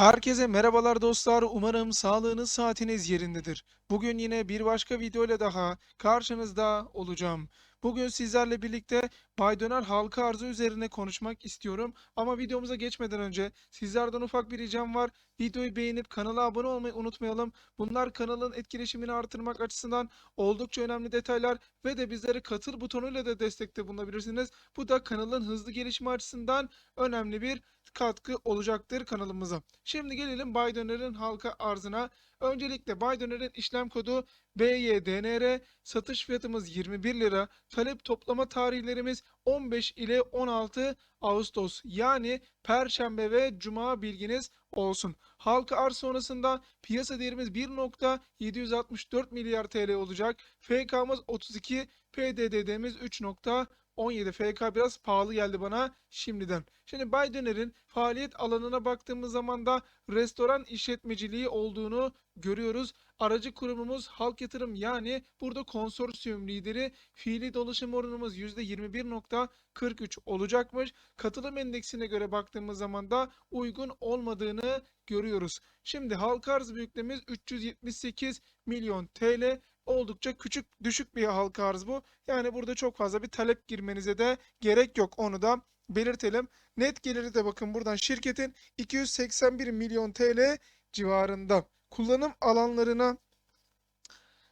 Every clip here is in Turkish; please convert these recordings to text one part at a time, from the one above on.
Herkese merhabalar dostlar. Umarım sağlığınız saatiniz yerindedir. Bugün yine bir başka video ile daha karşınızda olacağım. Bugün sizlerle birlikte Bay Döner halka arzı üzerine konuşmak istiyorum. Ama videomuza geçmeden önce sizlerden ufak bir ricam var. Videoyu beğenip kanala abone olmayı unutmayalım. Bunlar kanalın etkileşimini artırmak açısından oldukça önemli detaylar ve de bizlere katıl butonuyla da destekte bulunabilirsiniz. Bu da kanalın hızlı gelişimi açısından önemli bir katkı olacaktır kanalımıza. Şimdi gelelim Bay Döner'in halka arzına. Öncelikle Bay Döner'in işlem kodu BYDNR, satış fiyatımız 21 lira, talep toplama tarihlerimiz 15 ile 16 Ağustos yani Perşembe ve Cuma bilginiz olsun. Halka arz sonrasında piyasa değerimiz 1.764 milyar TL olacak. FK'mız 32, PDD'miz 3.17 FK biraz pahalı geldi bana şimdiden. Şimdi Bay Döner'in faaliyet alanına baktığımız zaman da restoran işletmeciliği olduğunu görüyoruz. Aracı kurumumuz Halk Yatırım yani burada konsorsiyum lideri fiili dolaşım oranımız %21.43 olacakmış. Katılım endeksine göre baktığımız zaman da uygun olmadığını görüyoruz. Şimdi halka arz büyüklüğümüz 378 milyon TL. Oldukça küçük düşük bir halka arz bu. Yani burada çok fazla bir talep girmenize de gerek yok. Onu da belirtelim. Net geliri de bakın buradan şirketin 281 milyon TL civarında. Kullanım alanlarına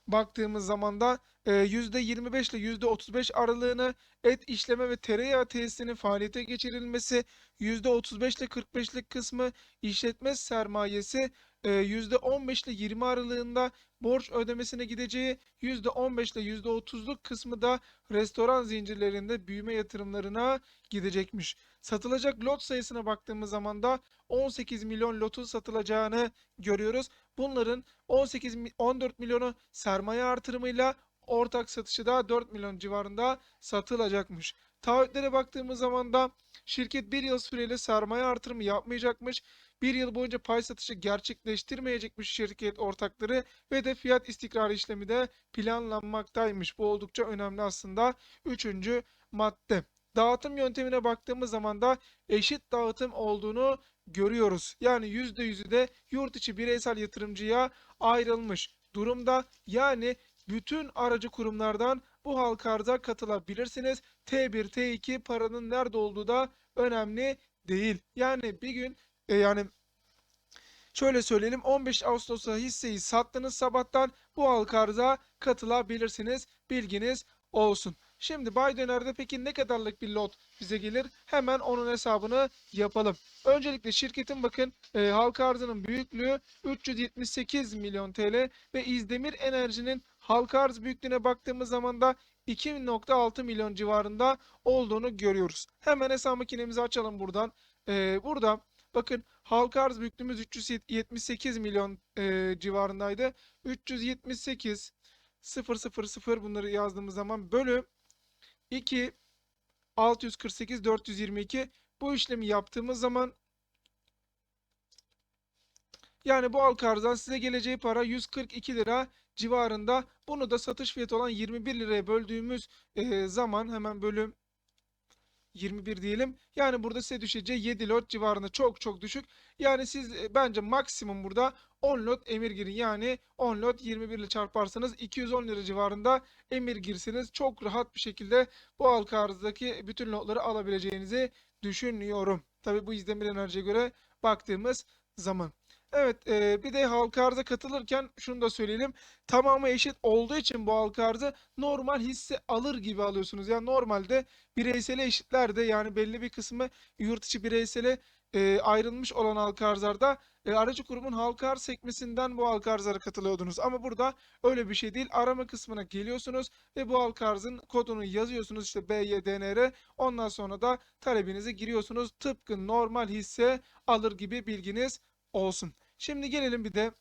baktığımız zaman da e, %25 ile %35 aralığını et işleme ve tereyağı tesisinin faaliyete geçirilmesi, %35 ile 45'lik kısmı işletme sermayesi, e, %15 ile 20 aralığında borç ödemesine gideceği, %15 ile %30'luk kısmı da restoran zincirlerinde büyüme yatırımlarına gidecekmiş. Satılacak lot sayısına baktığımız zaman da 18 milyon lotun satılacağını görüyoruz. Bunların 18 mi- 14 milyonu sermaye artırımıyla ortak satışı da 4 milyon civarında satılacakmış. Taahhütlere baktığımız zaman da şirket bir yıl süreyle sermaye artırımı yapmayacakmış. Bir yıl boyunca pay satışı gerçekleştirmeyecekmiş şirket ortakları ve de fiyat istikrarı işlemi de planlanmaktaymış. Bu oldukça önemli aslında. Üçüncü madde. Dağıtım yöntemine baktığımız zaman da eşit dağıtım olduğunu görüyoruz. Yani %100'ü de yurt içi bireysel yatırımcıya ayrılmış durumda. Yani bütün aracı kurumlardan bu halka arza katılabilirsiniz. T1, T2 paranın nerede olduğu da önemli değil. Yani bir gün e, yani şöyle söyleyelim 15 Ağustos'ta hisseyi sattınız sabahtan bu halka arza katılabilirsiniz. Bilginiz olsun. Şimdi Döner'de peki ne kadarlık bir lot bize gelir? Hemen onun hesabını yapalım. Öncelikle şirketin bakın e, halka arzının büyüklüğü 378 milyon TL ve İzdemir Enerji'nin halka arz büyüklüğüne baktığımız zaman da 2.6 milyon civarında olduğunu görüyoruz. Hemen hesap makinemizi açalım buradan. E, burada bakın halka arz büyüklüğümüz 378 milyon e, civarındaydı. 378 000 bunları yazdığımız zaman bölü 2 648 422 bu işlemi yaptığımız zaman yani bu halka size geleceği para 142 lira civarında. Bunu da satış fiyatı olan 21 liraya böldüğümüz e, zaman hemen bölüm 21 diyelim. Yani burada size düşeceği 7 lot civarında çok çok düşük. Yani siz e, bence maksimum burada 10 lot emir girin. Yani 10 lot 21 ile çarparsanız 210 lira civarında emir girsiniz. Çok rahat bir şekilde bu halka arzdaki bütün lotları alabileceğinizi düşünüyorum. Tabi bu İzdemir Enerji'ye göre baktığımız zaman. Evet e, bir de halka arza katılırken şunu da söyleyelim. Tamamı eşit olduğu için bu halka arzı normal hisse alır gibi alıyorsunuz. Yani normalde bireysele eşitler de yani belli bir kısmı yurt içi bireysele e, ayrılmış olan halka arzlarda e, aracı kurumun halka arz sekmesinden bu halka arzlara katılıyordunuz. Ama burada öyle bir şey değil. Arama kısmına geliyorsunuz ve bu halka arzın kodunu yazıyorsunuz işte BYDNR. Ondan sonra da talebinizi giriyorsunuz. Tıpkı normal hisse alır gibi bilginiz olsun. Şimdi gelelim bir de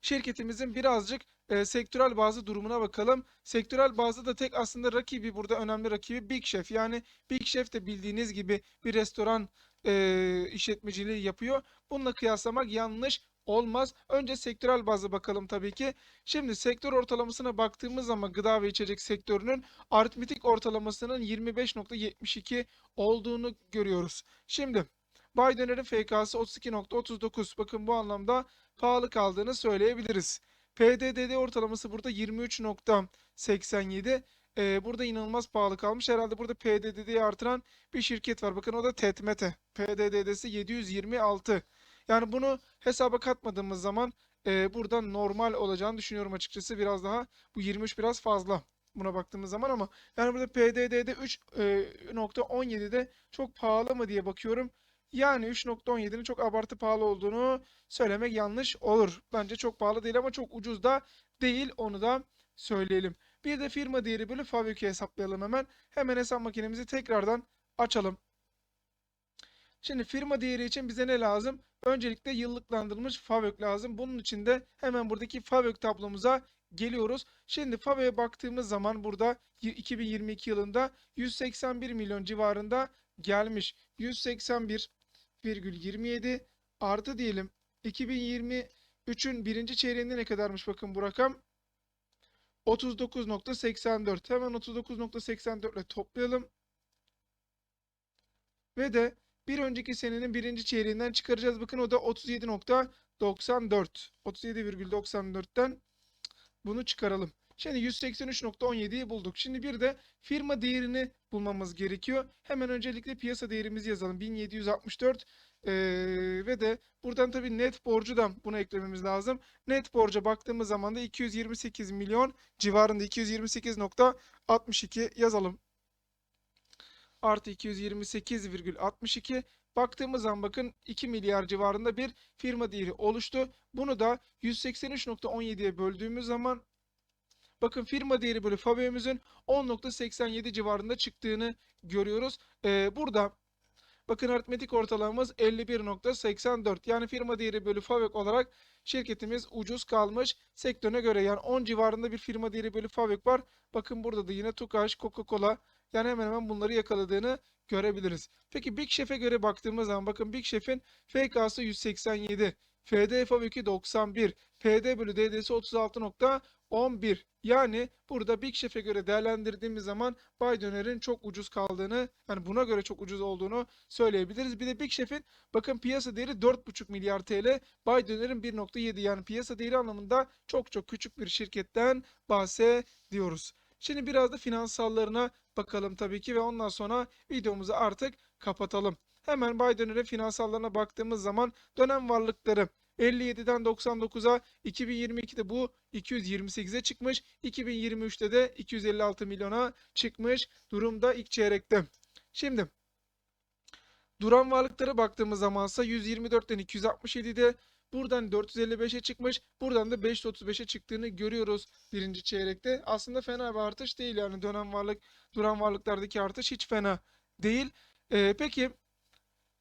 şirketimizin birazcık e, sektörel bazı durumuna bakalım. Sektörel bazda da tek aslında rakibi burada önemli rakibi Big Chef. Yani Big Chef de bildiğiniz gibi bir restoran e, işletmeciliği yapıyor. Bununla kıyaslamak yanlış olmaz. Önce sektörel bazda bakalım tabii ki. Şimdi sektör ortalamasına baktığımız zaman gıda ve içecek sektörünün aritmetik ortalamasının 25.72 olduğunu görüyoruz. Şimdi Bay Döner'in FK'sı 32.39. Bakın bu anlamda pahalı kaldığını söyleyebiliriz. PDDD ortalaması burada 23.87. Ee, burada inanılmaz pahalı kalmış. Herhalde burada PDDD'yi artıran bir şirket var. Bakın o da Tetmete. PDDD'si 726. Yani bunu hesaba katmadığımız zaman e, burada normal olacağını düşünüyorum açıkçası. Biraz daha bu 23 biraz fazla buna baktığımız zaman ama yani burada PDD'de 3.17'de çok pahalı mı diye bakıyorum. Yani 3.17'nin çok abartı pahalı olduğunu söylemek yanlış olur. Bence çok pahalı değil ama çok ucuz da değil onu da söyleyelim. Bir de firma değeri bölü FAVÖK'ü hesaplayalım hemen. Hemen hesap makinemizi tekrardan açalım. Şimdi firma değeri için bize ne lazım? Öncelikle yıllıklandırılmış FAVÖK lazım. Bunun için de hemen buradaki FAVÖK tablomuza geliyoruz. Şimdi FAVÖK'e baktığımız zaman burada 2022 yılında 181 milyon civarında gelmiş. 181,27 artı diyelim 2023'ün birinci çeyreğinde ne kadarmış bakın bu rakam. 39.84. Hemen 39.84 ile toplayalım. Ve de bir önceki senenin birinci çeyreğinden çıkaracağız. Bakın o da 37.94. 37,94'ten bunu çıkaralım. Şimdi 183.17'yi bulduk. Şimdi bir de firma değerini bulmamız gerekiyor. Hemen öncelikle piyasa değerimizi yazalım. 1764 ee, ve de buradan tabii net borcu da buna eklememiz lazım. Net borca baktığımız zaman da 228 milyon civarında 228.62 yazalım artı 228,62 baktığımız zaman bakın 2 milyar civarında bir firma değeri oluştu. Bunu da 183.17'ye böldüğümüz zaman bakın firma değeri bölü FAVÖK'ümüzün 10.87 civarında çıktığını görüyoruz. Ee, burada bakın aritmetik ortalamamız 51.84 yani firma değeri bölü FAVÖK olarak şirketimiz ucuz kalmış sektörüne göre yani 10 civarında bir firma değeri bölü FAVÖK var. Bakın burada da yine Tukaş, Coca-Cola yani hemen hemen bunları yakaladığını görebiliriz. Peki Big Chef'e göre baktığımız zaman bakın Big Chef'in FK'sı 187, FD FAVÖK'ü 91, PD bölü DD'si 36.11. Yani burada Big Chef'e göre değerlendirdiğimiz zaman Bay Döner'in çok ucuz kaldığını, yani buna göre çok ucuz olduğunu söyleyebiliriz. Bir de Big Chef'in bakın piyasa değeri 4,5 milyar TL, Bay Döner'in 1,7 yani piyasa değeri anlamında çok çok küçük bir şirketten bahsediyoruz. Şimdi biraz da finansallarına bakalım tabii ki ve ondan sonra videomuzu artık kapatalım. Hemen Bay Döner'in finansallarına baktığımız zaman dönem varlıkları 57'den 99'a 2022'de bu 228'e çıkmış. 2023'te de 256 milyona çıkmış durumda ilk çeyrekte. Şimdi duran varlıklara baktığımız zamansa 124'ten 267'de Buradan 455'e çıkmış. Buradan da 535'e çıktığını görüyoruz birinci çeyrekte. Aslında fena bir artış değil yani dönem varlık, duran varlıklardaki artış hiç fena değil. Ee, peki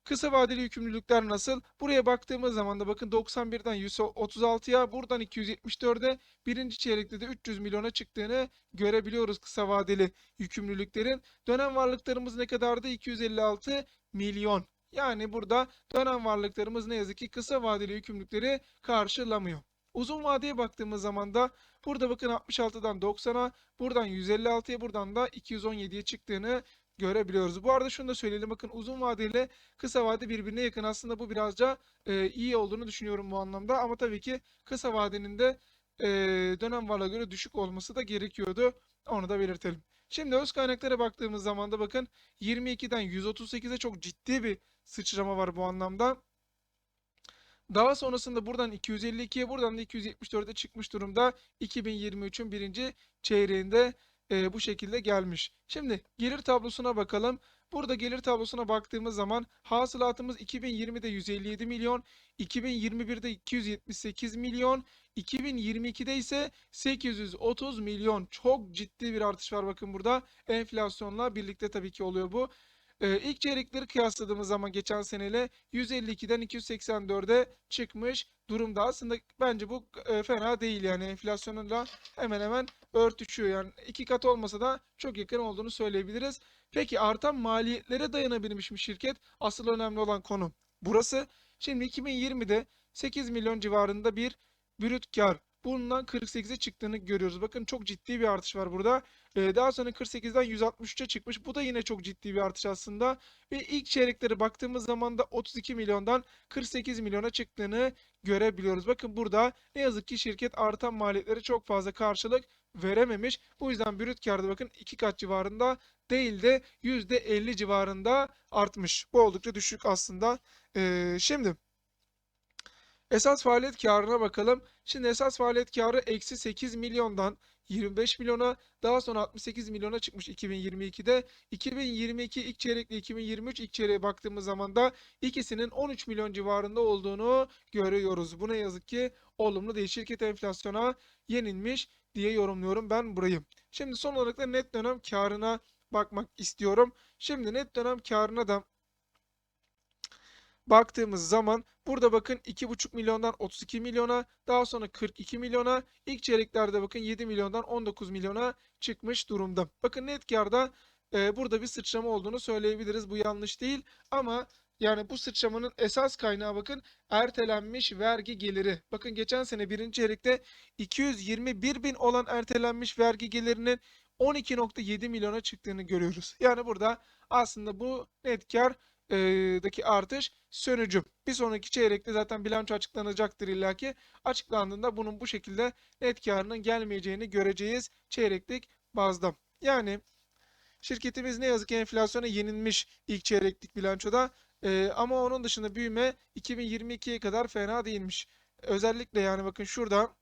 kısa vadeli yükümlülükler nasıl? Buraya baktığımız zaman da bakın 91'den 136'ya buradan 274'e birinci çeyrekte de 300 milyona çıktığını görebiliyoruz kısa vadeli yükümlülüklerin. Dönem varlıklarımız ne kadardı? 256 milyon. Yani burada dönem varlıklarımız ne yazık ki kısa vadeli yükümlülükleri karşılamıyor. Uzun vadeye baktığımız zaman da burada bakın 66'dan 90'a, buradan 156'ya, buradan da 217'ye çıktığını görebiliyoruz. Bu arada şunu da söyleyelim. Bakın uzun vadeli kısa vade birbirine yakın. Aslında bu birazca e, iyi olduğunu düşünüyorum bu anlamda. Ama tabii ki kısa vadenin de e, dönem varlığa göre düşük olması da gerekiyordu. Onu da belirtelim. Şimdi öz kaynaklara baktığımız zaman da bakın 22'den 138'e çok ciddi bir sıçrama var bu anlamda. Daha sonrasında buradan 252'ye buradan da 274'e çıkmış durumda. 2023'ün birinci çeyreğinde e, bu şekilde gelmiş. Şimdi gelir tablosuna bakalım. Burada gelir tablosuna baktığımız zaman hasılatımız 2020'de 157 milyon, 2021'de 278 milyon, 2022'de ise 830 milyon. Çok ciddi bir artış var bakın burada. Enflasyonla birlikte tabii ki oluyor bu. Ee, ilk çeyrekleri kıyasladığımız zaman geçen seneyle 152'den 284'e çıkmış durumda. Aslında bence bu e, fena değil yani enflasyonla hemen hemen örtüşüyor. Yani iki kat olmasa da çok yakın olduğunu söyleyebiliriz. Peki artan maliyetlere dayanabilmiş mi şirket? Asıl önemli olan konu burası. Şimdi 2020'de 8 milyon civarında bir brüt kar bundan 48'e çıktığını görüyoruz. Bakın çok ciddi bir artış var burada. Ee, daha sonra 48'den 163'e çıkmış. Bu da yine çok ciddi bir artış aslında. Ve ilk çeyreklere baktığımız zaman da 32 milyondan 48 milyona çıktığını görebiliyoruz. Bakın burada ne yazık ki şirket artan maliyetleri çok fazla karşılık verememiş. Bu yüzden brüt kârda bakın 2 kat civarında değil de %50 civarında artmış. Bu oldukça düşük aslında. Ee, şimdi esas faaliyet karına bakalım. Şimdi esas faaliyet karı eksi 8 milyondan 25 milyona daha sonra 68 milyona çıkmış 2022'de. 2022 ilk çeyrekle 2023 ilk çeyreğe baktığımız zaman da ikisinin 13 milyon civarında olduğunu görüyoruz. Bu ne yazık ki olumlu değil. Şirket enflasyona yenilmiş diye yorumluyorum ben burayı. Şimdi son olarak da net dönem karına bakmak istiyorum. Şimdi net dönem karına da baktığımız zaman burada bakın 2,5 milyondan 32 milyona daha sonra 42 milyona ilk çeyreklerde bakın 7 milyondan 19 milyona çıkmış durumda. Bakın net karda e, burada bir sıçrama olduğunu söyleyebiliriz. Bu yanlış değil ama yani bu sıçramanın esas kaynağı bakın ertelenmiş vergi geliri. Bakın geçen sene birinci çeyrekte 221 bin olan ertelenmiş vergi gelirinin 12.7 milyona çıktığını görüyoruz. Yani burada aslında bu net kar daki artış sönücü. Bir sonraki çeyrekte zaten bilanço açıklanacaktır illaki. Açıklandığında bunun bu şekilde net karının gelmeyeceğini göreceğiz çeyreklik bazda. Yani şirketimiz ne yazık ki enflasyona yenilmiş ilk çeyreklik bilançoda. E, ama onun dışında büyüme 2022'ye kadar fena değilmiş. Özellikle yani bakın şurada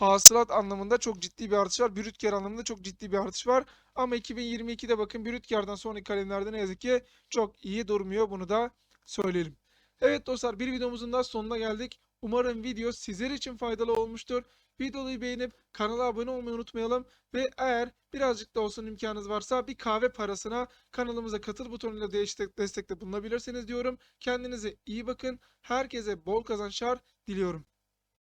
hasılat anlamında çok ciddi bir artış var. Brüt kar anlamında çok ciddi bir artış var. Ama 2022'de bakın brüt kardan sonraki kalemlerde ne yazık ki çok iyi durmuyor. Bunu da söyleyelim. Evet dostlar bir videomuzun da sonuna geldik. Umarım video sizler için faydalı olmuştur. Videoyu beğenip kanala abone olmayı unutmayalım. Ve eğer birazcık da olsun imkanınız varsa bir kahve parasına kanalımıza katıl butonuyla destek, destekte bulunabilirsiniz diyorum. Kendinize iyi bakın. Herkese bol kazançlar diliyorum.